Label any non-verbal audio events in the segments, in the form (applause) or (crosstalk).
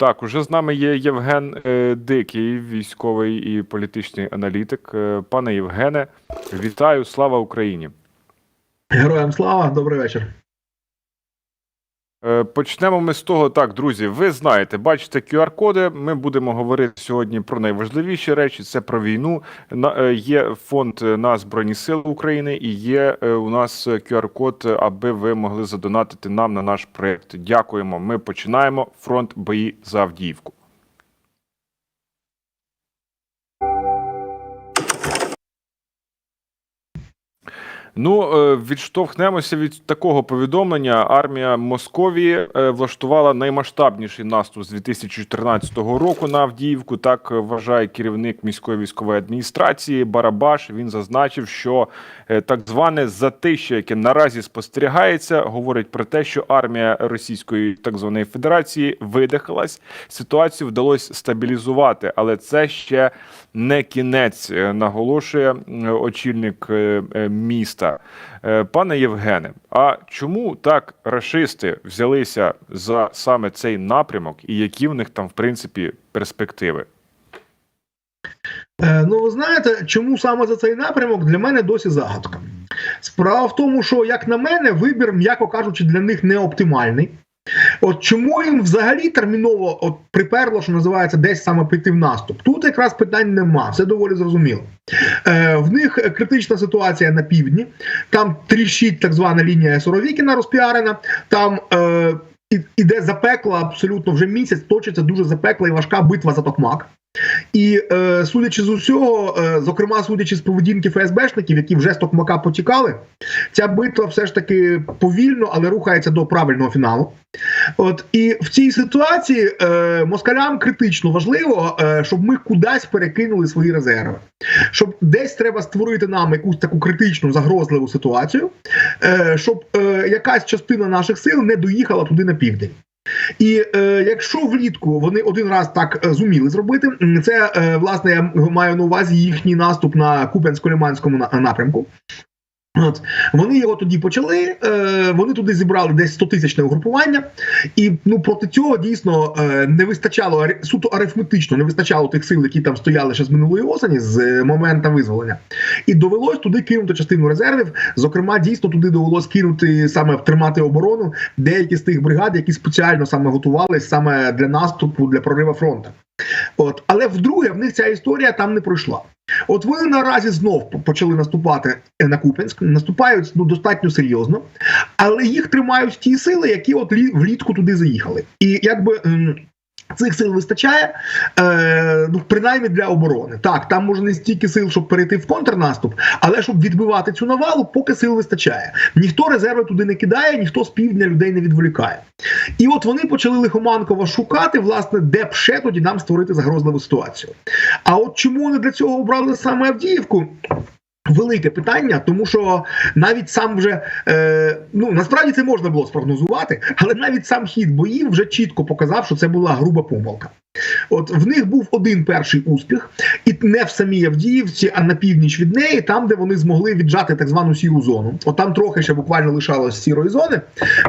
так, уже з нами є Євген е, Дикий, військовий і політичний аналітик. Е, Пане Євгене, вітаю, слава Україні. Героям слава, добрий вечір. Е, Почнемо ми з того, так, друзі. Ви знаєте, бачите QR-коди. Ми будемо говорити сьогодні про найважливіші речі. Це про війну. Е, Є фонд на Збройні Сили України і є е, у нас QR-код, аби ви могли задонатити нам на наш проект. Дякуємо. Ми починаємо фронт бої за Авдіївку. Ну, е, відштовхнемося від такого повідомлення. Армія Московії е, влаштувала наймасштабніший наступ з 2014 року на Авдіївку. Так вважає керівник міської військової адміністрації Барабаш. Він зазначив, що е, так зване затища, яке наразі спостерігається, говорить про те, що армія Російської так званої Федерації видихалась. Ситуацію вдалося стабілізувати, але це ще не кінець, наголошує очільник е, міста. Е, Пане Євгене, а чому так рашисти взялися за саме цей напрямок, і які в них там, в принципі, перспективи? Е, ну, ви знаєте, чому саме за цей напрямок для мене досі загадка. Справа в тому, що, як на мене, вибір, м'яко кажучи, для них не оптимальний. От чому їм взагалі терміново от приперло, що називається, десь саме піти в наступ? Тут якраз питань нема, все доволі зрозуміло. Е, в них критична ситуація на півдні, там тріщить так звана лінія Суровікіна розпіарена, там е, іде запекла абсолютно вже місяць, точиться дуже запекла і важка битва за Токмак. І е, судячи з усього, е, зокрема судячи з поведінки ФСБшників, які вже з Токмака потікали, ця битва все ж таки повільно, але рухається до правильного фіналу. От і в цій ситуації е, москалям критично важливо, е, щоб ми кудись перекинули свої резерви, щоб десь треба створити нам якусь таку критичну загрозливу ситуацію, е, щоб е, якась частина наших сил не доїхала туди на південь. І е, якщо влітку вони один раз так е, зуміли зробити, це е, власне я маю на увазі їхній наступ на Куп'янсько-Лиманському на- напрямку. От вони його тоді почали. Е, вони туди зібрали десь 100 тисячне угрупування, і ну проти цього дійсно е, не вистачало суто арифметично, не вистачало тих сил, які там стояли ще з минулої осені, з е, моменту визволення. І довелось туди кинути частину резервів. Зокрема, дійсно туди довелось кинути саме тримати оборону деякі з тих бригад, які спеціально саме готувалися саме для наступу, для прориву фронту. От, але вдруге, в них ця історія там не пройшла. От вони наразі знов почали наступати е, на Куп'янськ, наступають ну достатньо серйозно, але їх тримають ті сили, які от лі- влітку туди заїхали. І якби. Цих сил вистачає, е, ну принаймні для оборони. Так, там може не стільки сил, щоб перейти в контрнаступ, але щоб відбивати цю навалу, поки сил вистачає. Ніхто резерви туди не кидає, ніхто з півдня людей не відволікає. І от вони почали лихоманково шукати, власне, де б ще тоді нам створити загрозливу ситуацію. А от чому вони для цього обрали саме Авдіївку? Велике питання, тому що навіть сам вже е, ну насправді це можна було спрогнозувати, але навіть сам хід боїв вже чітко показав, що це була груба помилка. От в них був один перший успіх, і не в самій Авдіївці, а на північ від неї, там, де вони змогли віджати так звану сіру зону. От там трохи ще буквально лишалось сірої зони.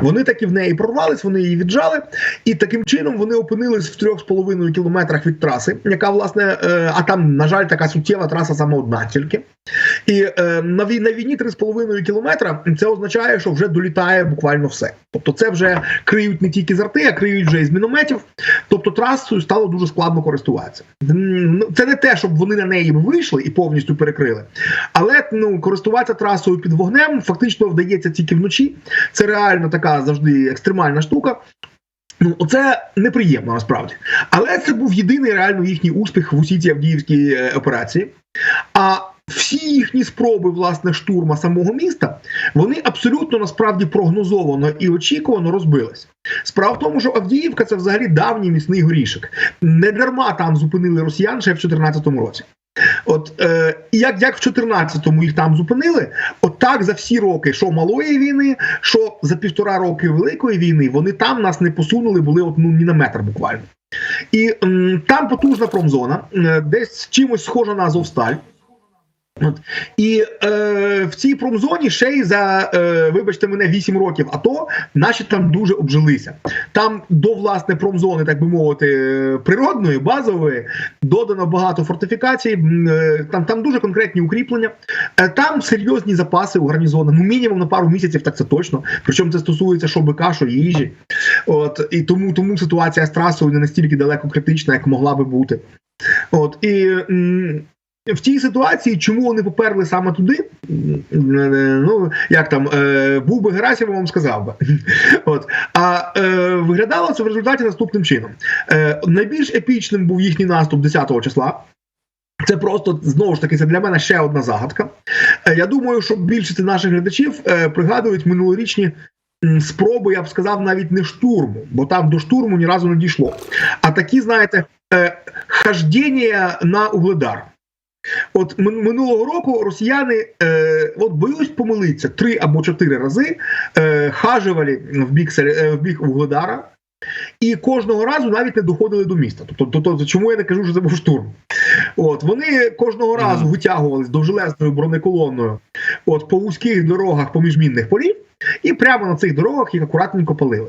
Вони таки в неї прорвались, вони її віджали, і таким чином вони опинились в трьох з половиною кілометрах від траси, яка власне, е, а там, на жаль, така суттєва траса саме одна тільки. І е, на, війні 3,5 кілометра це означає, що вже долітає буквально все. Тобто, це вже криють не тільки з арти, а криють вже і з мінометів. Тобто трасою стало дуже складно користуватися. Ну, Це не те, щоб вони на неї вийшли і повністю перекрили, але ну користуватися трасою під вогнем фактично вдається тільки вночі. Це реально така завжди екстремальна штука. Ну, оце неприємно насправді. Але це був єдиний реально їхній успіх в усій цій Авдіївській е, операції. А всі їхні спроби власне штурма самого міста вони абсолютно насправді прогнозовано і очікувано розбились. Справа в тому, що Авдіївка це взагалі давній міцний горішок. Не дарма там зупинили росіян ще в 2014 році. От е, як, як в 14-му їх там зупинили, от так за всі роки, що малої війни, що за півтора роки великої війни, вони там нас не посунули, були от ну ні на метр буквально. І м, там потужна промзона, е, десь чимось схожа на Азовсталь. От. І е, в цій промзоні ще й за, е, вибачте мене, 8 років АТО наші там дуже обжилися. Там до власне промзони, так би мовити, природної, базової, додано багато фортифікацій, е, там, там дуже конкретні укріплення, Е, там серйозні запаси у гарнізону, ну мінімум на пару місяців, так це точно. Причому це стосується що бика, що їжі. От, і тому, тому ситуація з трасою не настільки далеко критична, як могла би бути. От, і в тій ситуації, чому вони поперли саме туди? Ну як там е, був би Герасимов, вам сказав би. (laughs) От а е, виглядало це в результаті наступним чином. Е, найбільш епічним був їхній наступ 10-го числа. Це просто знову ж таки це для мене ще одна загадка. Е, я думаю, що більшість наших глядачів е, пригадують минулорічні спроби, я б сказав, навіть не штурму, бо там до штурму ні разу не дійшло. А такі, знаєте, е, хождіння на угледар. От минулого року росіяни, е, от боюсь помилитися, три або чотири рази е, хажували в бік, е, в бік Угледара, і кожного разу навіть не доходили до міста. Тобто, то, то, чому я не кажу, що це був штурм? От вони кожного разу витягувались довжелезною бронеколонною от по вузьких дорогах поміж мінних полів, і прямо на цих дорогах їх акуратненько палили.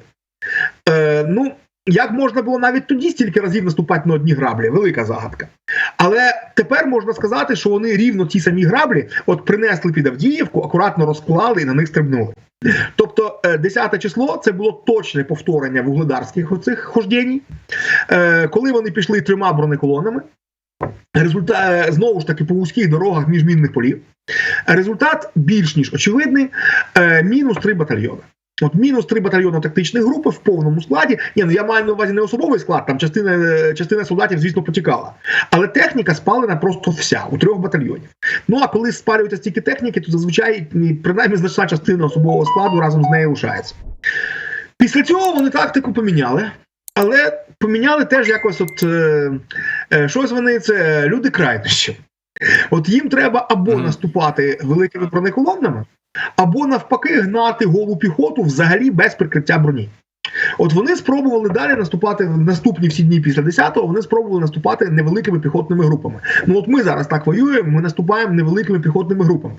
Е, ну, як можна було навіть тоді стільки разів наступати на одні граблі? Велика загадка. Але тепер можна сказати, що вони рівно ті самі граблі от принесли під Авдіївку, акуратно розклали і на них стрибнули. Тобто, е, 10 число це було точне повторення вугледарських оцих хождень, Е, коли вони пішли трьома бронеколонами. Результат е, знову ж таки по вузьких дорогах між мінних полів. Результат більш ніж очевидний: е, мінус три батальйони. От мінус три батальйони тактичної групи в повному складі. Ні, ну я маю на увазі не особовий склад, там частина, е, частина солдатів, звісно, потікала. Але техніка спалена просто вся у трьох батальйонів. Ну а коли спалюється стільки техніки, то зазвичай принаймні значна частина особового складу разом з нею лишається. Після цього вони тактику поміняли. Але поміняли теж якось, от е, е, щось вони це люди крайнощі. От їм треба або Мгм. наступати великими бронеколоннами, або навпаки гнати голу піхоту взагалі без прикриття броні. От вони спробували далі наступати в наступні всі дні після 10-го, вони спробували наступати невеликими піхотними групами. Ну от ми зараз так воюємо, ми наступаємо невеликими піхотними групами.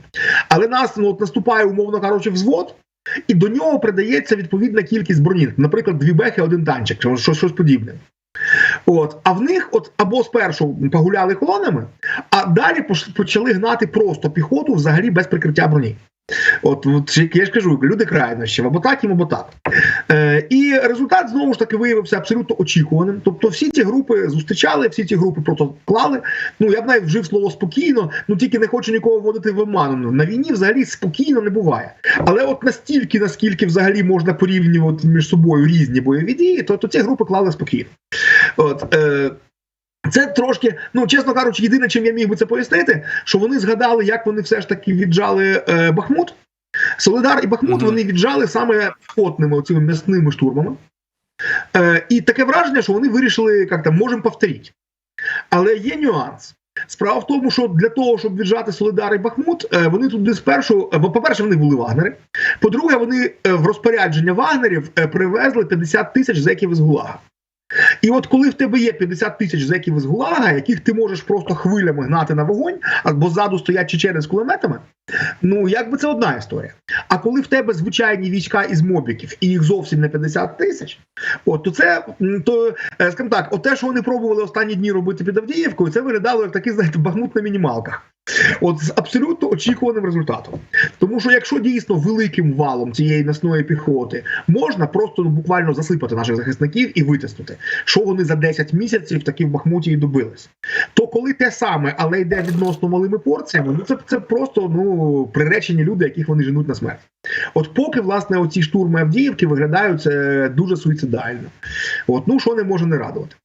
Але нас ну, от наступає, умовно кажучи, взвод, і до нього придається відповідна кількість броні. Наприклад, дві бехи, один танчик, чи щось, щось подібне. От, а в них от або спершу погуляли колонами, а далі почали гнати просто піхоту взагалі без прикриття броні. От, от я ж кажу, люди крайнощів, або так, або так. Е, і результат знову ж таки виявився абсолютно очікуваним. Тобто, всі ці групи зустрічали, всі ці групи просто клали. Ну я б навіть вжив слово спокійно, ну тільки не хочу нікого вводити в оману. На війні взагалі спокійно не буває. Але от настільки, наскільки взагалі можна порівнювати між собою різні бойові дії, то, то ці групи клали спокійно. От, е, це трошки, ну чесно кажучи, єдине, чим я міг би це пояснити, що вони згадали, як вони все ж таки віджали е, Бахмут. Солидар і Бахмут Мгм. вони віджали саме піхотними оцими м'ясними штурмами. Е, і таке враження, що вони вирішили, як там, можемо повторити. Але є нюанс. Справа в тому, що для того, щоб віджати Солидар і Бахмут, е, вони туди спершу, е, бо, по-перше, вони були вагнери. По-друге, вони е, в розпорядження вагнерів привезли 50 тисяч зеків із Гулага. І от коли в тебе є 50 тисяч зеків із Гулага, яких ти можеш просто хвилями гнати на вогонь, або ззаду стоять чечени з кулеметами, ну якби це одна історія. А коли в тебе звичайні війська із мобіків, і їх зовсім не 50 тисяч, от то це то, е, скажімо так, от те, що вони пробували останні дні робити під Авдіївкою, це виглядало як такий, знаєте, багмут на мінімалках. От з абсолютно очікуваним результатом. Тому що якщо дійсно великим валом цієї м'ясної піхоти можна просто ну, буквально засипати наших захисників і витиснути, що вони за 10 місяців таки в Бахмуті і добились, то коли те саме, але йде відносно малими порціями, ну це, це просто ну приречені люди, яких вони женуть на смерть. От поки власне оці штурми Авдіївки виглядають дуже суїцидально. От ну що не може не радувати.